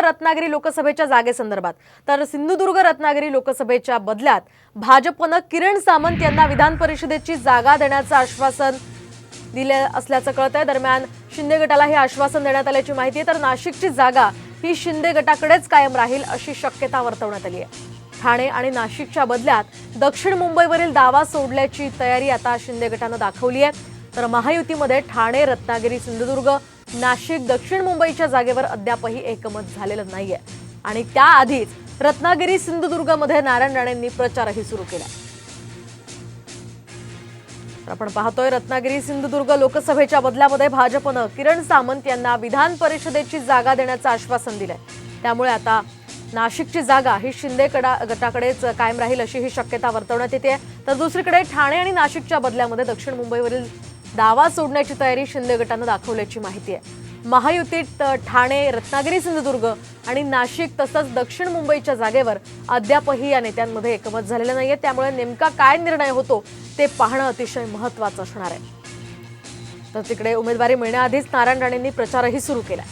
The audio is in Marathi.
रत्नागिरी लोकसभेच्या जागेसंदर्भात. तर सिंधुदुर्ग रत्नागिरी लोकसभेच्या बदल्यात भाजपनं किरण सामंत यांना विधान परिषदेची जागा देण्याचं आश्वासन दिले असल्याचं कळत आहे दरम्यान शिंदे गटाला हे आश्वासन देण्यात आल्याची माहिती आहे. तर नाशिकची जागा ही शिंदे गटाकडेच कायम राहील अशी शक्यता वर्तवण्यात आली आहे. ठाणे आणि नाशिकच्या बदल्यात दक्षिण मुंबईवरील दावा सोडल्याची तयारी आता शिंदे गटानं दाखवली आहे. तर महायुतीमध्ये ठाणे रत्नागिरी सिंधुदुर्ग नाशिक दक्षिण मुंबईच्या जागेवर अद्यापही एकमत झालेलं नाहीये. आणि त्याआधीच रत्नागिरी सिंधुदुर्गमध्ये नारायण राणेंनी प्रचारही सुरू केला. तर आपण पाहतोय रत्नागिरी सिंधुदुर्ग लोकसभेच्या बदल्यामध्ये भाजपनं किरण सामंत यांना विधान परिषदेची जागा देण्याचं आश्वासन दिलंय. त्यामुळे आता नाशिकची जागा ही शिंदे कडा गटाकडेच कायम राहील अशी ही शक्यता वर्तवण्यात येते तर दुसरीकडे ठाणे आणि नाशिकच्या बदल्यामध्ये दक्षिण मुंबईवरील दावा सोडण्याची तयारी शिंदे गटानं दाखवल्याची माहिती आहे. महायुतीत ठाणे रत्नागिरी सिंधुदुर्ग आणि नाशिक तसंच दक्षिण मुंबईच्या जागेवर अद्यापही या नेत्यांमध्ये एकमत झालेलं नाहीये. त्यामुळे नेमका काय निर्णय होतो ते पाहणं अतिशय महत्वाचं असणार आहे. तर तिकडे उमेदवारी मिळण्याआधीच नारायण राणेंनी प्रचारही सुरू केला